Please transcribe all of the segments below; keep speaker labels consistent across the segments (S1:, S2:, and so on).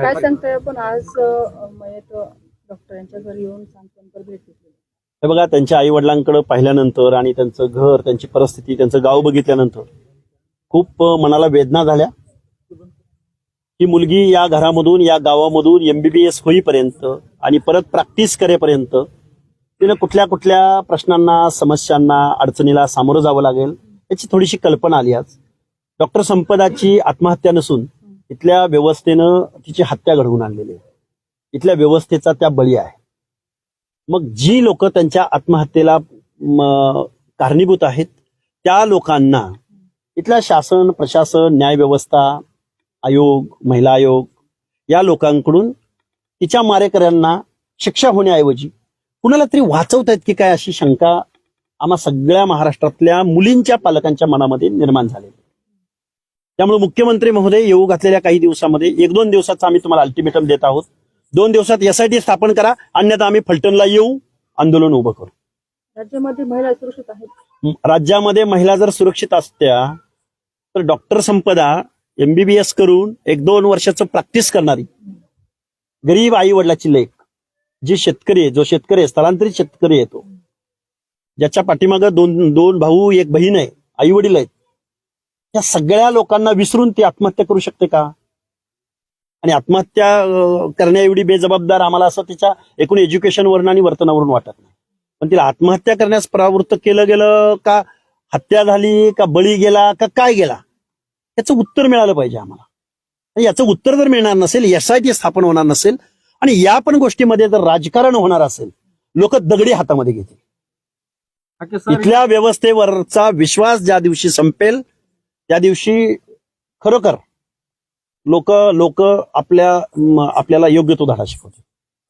S1: काय सांगताय पण आज मयत डॉक्टर यांच्या घरी येऊन सांत्वनपर भेट घेतली.
S2: हे बघा त्यांच्या आई वडिलांकडे पाहिल्यानंतर आणि त्यांचं घर त्यांची परिस्थिती त्यांचं गाव बघितल्यानंतर खूप मनाला वेदना झाल्या. ही मुलगी या घरामधून या गावामधून एमबीबीएस होईपर्यंत आणि परत प्रॅक्टिस करेपर्यंत तिनं कुठल्या कुठल्या प्रश्नांना समस्यांना अडचणीला सामोरं जावं लागेल याची थोडीशी कल्पना आली आज. डॉक्टर संपदाची आत्महत्या नसून इथल्या व्यवस्थेनं तिची हत्या घडवून आणलेली आहे. इथल्या व्यवस्थेचा त्या बळी आहे. मग जी लोक त्यांच्या आत्महत्येला कारणीभूत आहेत त्या लोकांना इथल्या शासन प्रशासन न्यायव्यवस्था आयोग महिला आयोग या लोकांकडून तिच्या मारेकऱ्यांना शिक्षा होण्याऐवजी कुणाला तरी वाचवतायत की काय अशी शंका आम्हा सगळ्या महाराष्ट्रातल्या मुलींच्या पालकांच्या मनामध्ये निर्माण झालेली त्यामुळे मुख्यमंत्री महोदय येऊ घातलेल्या काही दिवसामध्ये एक दोन दिवसाचा आम्ही तुम्हाला अल्टिमेटम देत आहोत. दोन दिवसात एसआयटी स्थापन करा अन्यथा आम्ही फलटणला येऊ आंदोलन उभं करू.
S1: राज्यामध्ये महिला सुरक्षित आहेत.
S2: राज्यामध्ये महिला जर सुरक्षित असत्या तर डॉक्टर संपदा एमबीबीएस करून एक दोन वर्षाचं प्रॅक्टिस करणारी. गरीब आई वडिलाची लेख. जी शेतकरी आहे जो शेतकरी आहे स्थलांतरित शेतकरी आहे तो. ज्याच्या पाठीमागं दोन दोन भाऊ एक बहीण आहे आई वडील आहेत. त्या सगळ्या लोकांना विसरून ती आत्महत्या करू शकते का? आणि आत्महत्या करण्याएवढी बेजबाबदार आम्हाला असं तिच्या एकूण एज्युकेशनवरून आणि वर्तनावरून वाटत नाही. पण तिला आत्महत्या करण्यास प्रवृत्त केलं गेलं का? हत्या झाली का? बळी गेला का? काय गेला? याचं उत्तर मिळालं पाहिजे आम्हाला. आणि याचं उत्तर जर मिळणार नसेल एसआयटी स्थापन होणार नसेल आणि या पण गोष्टीमध्ये जर राजकारण होणार असेल लोक दगडी हातामध्ये घेतील. इथल्या व्यवस्थेवरचा विश्वास ज्या दिवशी संपेल त्या दिवशी खरोखर लोक लोक आपल्या आपल्याला योग्य तो धडा शिकवतील.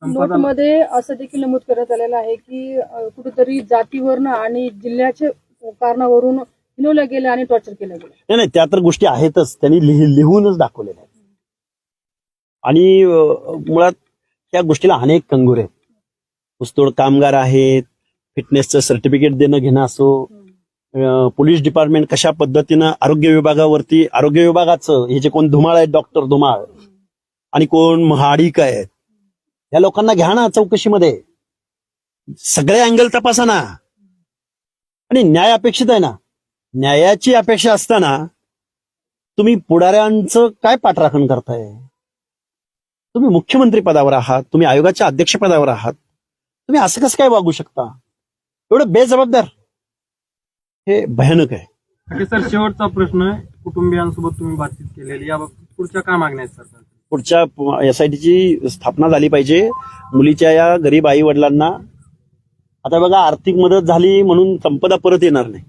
S3: संपादन
S1: नोटमध्ये असं देखील नमूद करण्यात आलेलं आहे की कुठेतरी जातीवरनं आणि जिल्ह्याच्या कारणावरून हिनवलं गेलं आणि टॉर्चर केलं गेलं.
S2: नाही नाही त्या तर गोष्टी आहेतच. त्यांनी लिहि- लिहूनच दाखवलेल्या आहेत. आणि मुळात त्या गोष्टीला अनेक कंगूर आहेत. ऊसतोड कामगार आहेत. फिटनेसचं सर्टिफिकेट देणं घेणं असो पोलीस डिपार्टमेंट कशा पद्धतीनं आरोग्य विभागावरती आरोग्य विभागाचं हे जे कोण धुमाळ आहेत डॉक्टर धुमाळ आणि कोण महाडिक आहेत या लोकांना घ्या ना चौकशीमध्ये. सगळे अँगल तपासा ना आणि न्याय अपेक्षित आहे ना. न्यायाची अपेक्षा असताना तुम्ही पुढाऱ्यांचं काय पाठराखण करताय? तुम्ही मुख्यमंत्री पदावर आहात तुम्ही आयोगाच्या अध्यक्षपदावर आहात. तुम्ही असं कसं काय वागू शकता? एवढं बेजबाबदार. हे भयानक आहे.
S3: सर शेवटचा प्रश्न आहे. कुटुंबियांसोबत तुम्ही बातचीत केलेली याबाबत पुढच्या काय मागण्या आहेत सरकार
S2: पुढच्या एसआयटीची स्थापना झाली पाहिजे. मुलीच्या या गरीब आई वडिलांना आता बघा आर्थिक मदत झाली म्हणून संपदा परत येणार नाही.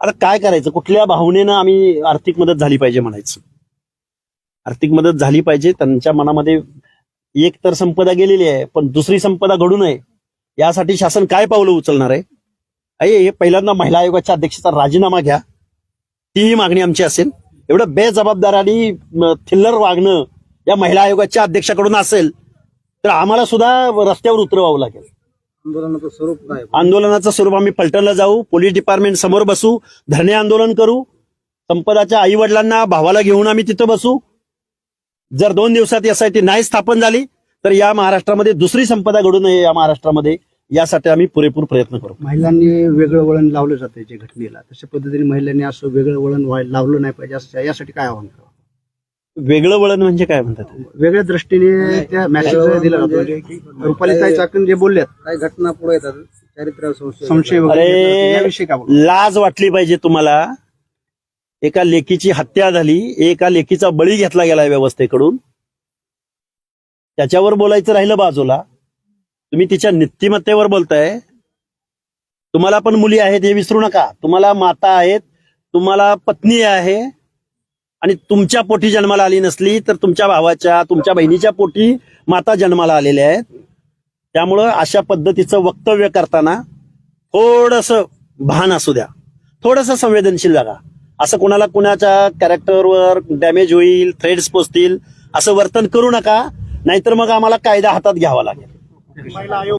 S2: आता काय करायचं? कुठल्या भावनेनं आम्ही आर्थिक मदत झाली पाहिजे म्हणायचं? आर्थिक मदत झाली पाहिजे. त्यांच्या मनामध्ये एक तर संपदा गेलेली आहे पण दुसरी संपदा घडू नये. यासाठी शासन काय पावलं उचलणार आहे? अये हे पहिल्यांदा महिला आयोगाच्या अध्यक्षाचा राजीनामा घ्या. तीही मागणी आमची असेल. एवढं बेजबाबदार आणि थिल्लर वागणं या महिला आयोगाच्या अध्यक्षाकडून असेल तर आम्हाला सुद्धा रस्त्यावर उतरवावं लागेल.
S3: आंदोलनाचं स्वरूप काय?
S2: आंदोलनाचं स्वरूप आम्ही पलटणला जाऊ पोलीस डिपार्टमेंट समोर बसू धरणे आंदोलन करू संपदाच्या आई वडिलांना भावाला घेऊन आम्ही तिथं बसू. जर दोन दिवसात यासाठी नाही स्थापन झाली तर या महाराष्ट्रामध्ये दुसरी संपदा घडू नये या महाराष्ट्रामध्ये. यासाठी आम्ही पुरेपूर प्रयत्न करू
S4: महिलांनी वेगळं वळण लावलं जातं या घटनेला. तशा पद्धतीने महिलांनी असं वेगळं वळण लावलं नाही पाहिजे असं यासाठी काय आव्हान करावं?
S2: वेगळं वळण म्हणजे काय म्हणतात?
S4: वेगळ्या दृष्टीने त्या मेसेज दिला जातो. म्हणजे रुपालीताई चाकण जे बोलल्यात
S5: काही घटना पुढे येतात चारित्र्य संशय
S4: वगैरे?
S2: लाज वाटली पाहिजे तुम्हाला. एका लेकीची हत्या झाली. एका लेकीचा बळी घेतला गेलाय व्यवस्थेकडून. त्याच्यावर बोलायचं राहिलं बाजूला. तुम्ही तिच्या नित्यमत्तेवर बोलताय. तुम्हाला पण मुली आहेत हे विसरू नका. तुम्हाला माता आहेत तुम्हाला पत्नी आहे आणि तुमच्या पोटी जन्माला आली नसली तर तुमच्या भावाच्या तुमच्या बहिणीच्या पोटी माता जन्माला आलेल्या आहेत. त्यामुळं अशा पद्धतीचं वक्तव्य करताना थोडस भान असू द्या. थोडस संवेदनशील जागा असं कोणाला कुणाच्या कॅरेक्टरवर डॅमेज होईल थ्रेड्स पोचतील असं वर्तन करू नका. नाहीतर मग आम्हाला कायदा हातात घ्यावा लागेल. May layo